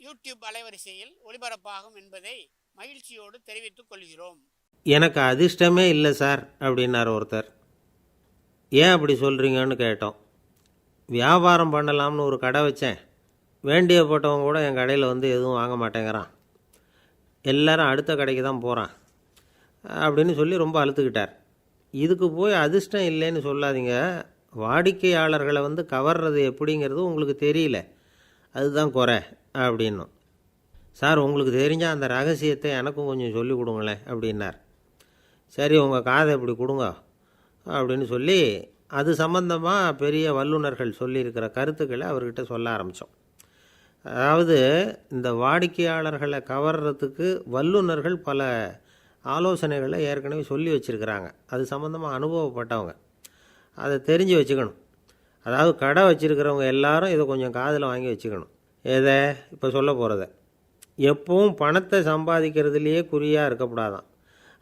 YouTube அலைவரிசையில் ஒளிபரப்பாகும் என்பதை மகிழ்ச்சியோடு தெரிவித்துக் கொள்கிறோம். எனக்கு அதிர்ஷ்டமே இல்லை சார் அப்படின்னார் ஒருத்தர். ஏன் அப்படி சொல்கிறீங்கன்னு கேட்டோம். வியாபாரம் பண்ணலாம்னு ஒரு கடை வச்சேன். வேண்டிய போட்டவங்க கூட என் கடையில் வந்து எதுவும் வாங்க மாட்டேங்கிறான். எல்லாரும் அடுத்த கடைக்கு தான் போகிறான் அப்படின்னு சொல்லி ரொம்ப அழுத்துக்கிட்டார். இதுக்கு போய் அதிர்ஷ்டம் இல்லைன்னு சொல்லாதீங்க. வாடிக்கையாளர்களை வந்து கவர்றது எப்படிங்கிறது உங்களுக்கு தெரியல. அதுதான் குறை. அப்படின்னும். சார் உங்களுக்கு தெரிஞ்ச அந்த ரகசியத்தை எனக்கும் கொஞ்சம் சொல்லி கொடுங்களேன் அப்படின்னார். சரி உங்கள் காதை இப்படி கொடுங்க அப்படின்னு சொல்லி அது சம்பந்தமாக பெரிய வல்லுநர்கள் சொல்லியிருக்கிற கருத்துக்களை அவர்கிட்ட சொல்ல ஆரம்பித்தோம் அதாவது இந்த வாடிக்கையாளர்களை கவர்றதுக்கு வல்லுநர்கள் பல ஆலோசனைகளை ஏற்கனவே சொல்லி வச்சுருக்கிறாங்க. அது சம்மந்தமாக அனுபவப்பட்டவங்க. அதை தெரிஞ்சு வச்சுக்கணும். அதாவது கடை வச்சுருக்கிறவங்க எல்லாரும் இதை கொஞ்சம் காதில் வாங்கி வச்சுக்கணும். எதை இப்போ சொல்ல போகிறத எப்பவும் பணத்தை சம்பாதிக்கிறதுலையே குறியாக இருக்கக்கூடாதான்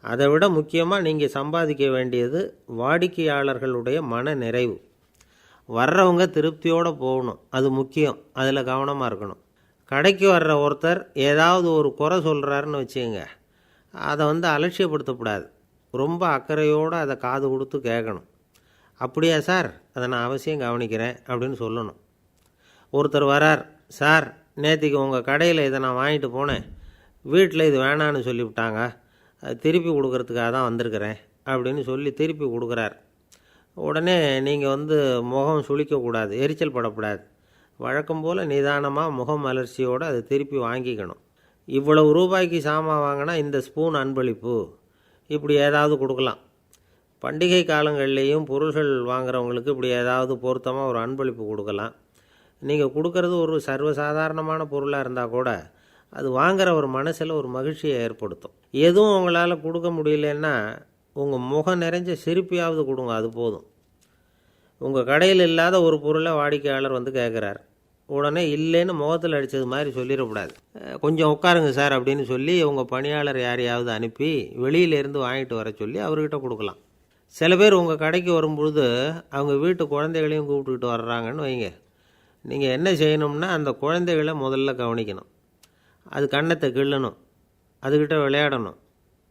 அதை விட முக்கியமாக நீங்கள் சம்பாதிக்க வேண்டியது வாடிக்கையாளர்களுடைய மன நிறைவு. வர்றவங்க திருப்தியோடு போகணும். அது முக்கியம். அதில் கவனமாக இருக்கணும். கடைக்கு வர்ற ஒருத்தர் ஏதாவது ஒரு குறை சொல்கிறாருன்னு வச்சுக்கோங்க. அதை வந்து அலட்சியப்படுத்தக்கூடாது ரொம்ப அக்கறையோடு அதை காது கொடுத்து கேட்கணும். அப்படியா சார்? அதை நான் அவசியம் கவனிக்கிறேன் அப்படின்னு சொல்லணும். ஒருத்தர் வரார். சார் நேற்றுக்கு உங்கள் கடையில் இதை நான் வாங்கிட்டு போனேன். வீட்டில் இது வேணான்னு சொல்லிவிட்டாங்க. அது திருப்பி கொடுக்கறதுக்காக தான் வந்திருக்கிறேன் அப்படின்னு சொல்லி திருப்பி கொடுக்குறார். உடனே நீங்கள் வந்து முகம் சுளிக்கக்கூடாது எரிச்சல் படக்கூடாது. வழக்கம் போல் நிதானமாக முகம் அலர்ச்சியோடு அதை திருப்பி வாங்கிக்கணும். இவ்வளவு ரூபாய்க்கு சாமான் வாங்கினா இந்த ஸ்பூன் அன்பளிப்பு. இப்படி ஏதாவது கொடுக்கலாம். பண்டிகை காலங்கள்லேயும் பொருள்கள் வாங்குறவங்களுக்கு இப்படி ஏதாவது பொருத்தமாக ஒரு அன்பளிப்பு கொடுக்கலாம். நீங்கள் கொடுக்கறது ஒரு சர்வசாதாரணமான பொருளாக இருந்தால் கூட அது வாங்குற ஒரு மனசில் ஒரு மகிழ்ச்சியை ஏற்படுத்தும். எதுவும் உங்களால் கொடுக்க முடியலன்னா உங்கள் முகம் நிறைஞ்ச சிரிப்பியாவது கொடுங்க அது போதும். உங்கள் கடையில் இல்லாத ஒரு பொருளை வாடிக்கையாளர் வந்து கேட்குறார் உடனே இல்லைன்னு முகத்தில் அடித்தது மாதிரி சொல்லிடக்கூடாது. கொஞ்சம் உட்காருங்க சார் அப்படின்னு சொல்லி உங்கள் பணியாளர் யாரையாவது அனுப்பி வெளியிலேருந்து வாங்கிட்டு வர சொல்லி அவர்கிட்ட கொடுக்கலாம். சில பேர் உங்கள் கடைக்கு வரும்பொழுது அவங்க வீட்டு குழந்தைகளையும் கூப்பிட்டுக்கிட்டு வர்றாங்கன்னு வைங்க. நீங்கள் என்ன செய்யணும்னா அந்த குழந்தைகளை முதல்ல கவனிக்கணும். அது கன்னத்தை கிள்ளணும். அதுக்கிட்ட விளையாடணும்.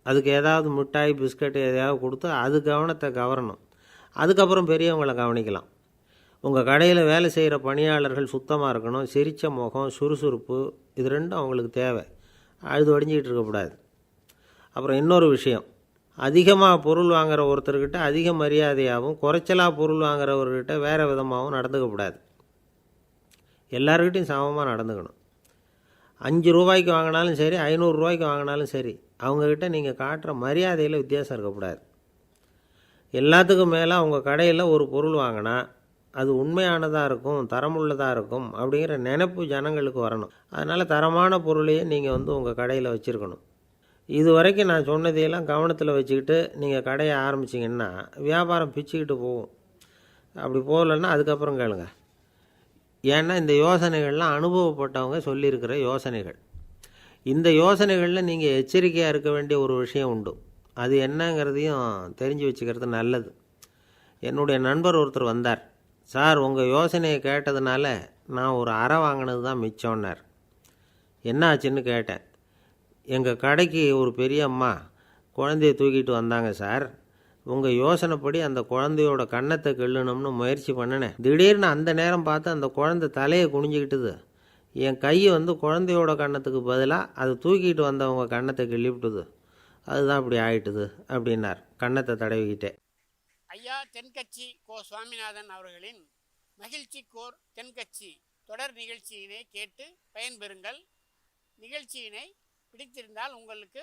அதுக்கு ஏதாவது மிட்டாய் பிஸ்கட் எதையாவது கொடுத்து அது கவனத்தை கவரணும். அதுக்கப்புறம் பெரியவங்களை கவனிக்கலாம். உங்கள் கடையில் வேலை செய்கிற பணியாளர்கள் சுத்தமாக இருக்கணும். சிரித்த முகம் சுறுசுறுப்பு இது ரெண்டும் அவங்களுக்கு தேவை. அழுது வடிஞ்சிக்கிட்டு இருக்கக்கூடாது. அப்புறம் இன்னொரு விஷயம். அதிகமாக பொருள் வாங்குற ஒருத்தர்கிட்ட அதிக மரியாதையாகவும் குறைச்சலாக பொருள் வாங்குறவர்கிட்ட வேறு விதமாகவும் நடந்துக்கக்கூடாது. எல்லாருக்கிட்டையும் சமமாக நடந்துக்கணும். அஞ்சு ரூபாய்க்கு வாங்கினாலும் சரி ஐநூறுரூவாய்க்கு வாங்கினாலும் சரி அவங்கக்கிட்ட நீங்கள் காட்டுற மரியாதையில் வித்தியாசம் இருக்கக்கூடாது. எல்லாத்துக்கும் மேலே அவங்க கடையில் ஒரு பொருள் வாங்கினா அது உண்மையானதாக இருக்கும் தரமுள்ளதாக இருக்கும் அப்படிங்கிற நினைப்பு ஜனங்களுக்கு வரணும். அதனால் தரமான பொருளையே நீங்கள் வந்து உங்கள் கடையில் வச்சுருக்கணும். இது வரைக்கும் நான் சொன்னதையெல்லாம் கவனத்தில் வச்சுக்கிட்டு நீங்கள் கடையை ஆரம்பிச்சிங்கன்னா வியாபாரம் பிச்சுக்கிட்டு போகும். அப்படி போகலன்னா அதுக்கப்புறம் கேளுங்கள் ஏன்னா இந்த யோசனைகள்லாம் அனுபவப்பட்டவங்க சொல்லியிருக்கிற யோசனைகள். இந்த யோசனைகளில் நீங்கள் எச்சரிக்கையாக இருக்க வேண்டிய ஒரு விஷயம் உண்டு. அது என்னங்கிறதையும் தெரிஞ்சு வச்சுக்கிறது நல்லது. என்னுடைய நண்பர் ஒருத்தர் வந்தார். சார் உங்கள் யோசனையை கேட்டதுனால நான் ஒரு அறை வாங்கினது தான் மிச்சம்னார். என்ன ஆச்சுன்னு கேட்டேன். எங்கள் கடைக்கு ஒரு பெரிய அம்மா குழந்தைய தூக்கிட்டு வந்தாங்க சார். உங்கள் யோசனைப்படி அந்த குழந்தையோட கன்னத்தை கிள்ளணும்னு முயற்சி பண்ணினேன். திடீர்னு அந்த நேரம் பார்த்து அந்த குழந்தை தலையை குனிஞ்சிக்கிட்டுது என் கை வந்து குழந்தையோட கன்னத்துக்கு பதிலாக அதை தூக்கிட்டு வந்தவங்க கன்னத்தை கிள்ளிவிட்டுது. அதுதான் இப்படி ஆயிட்டுது அப்படின்னார். கன்னத்தை தடவிக்கிட்டே ஐயா தென்கட்சி கோ சுவாமிநாதன் அவர்களின் மகிழ்ச்சி கோர் தென்கட்சி தொடர் நிகழ்ச்சியினை கேட்டு பயன்பெறுங்கள். நிகழ்ச்சியினை பிடித்திருந்தால் உங்களுக்கு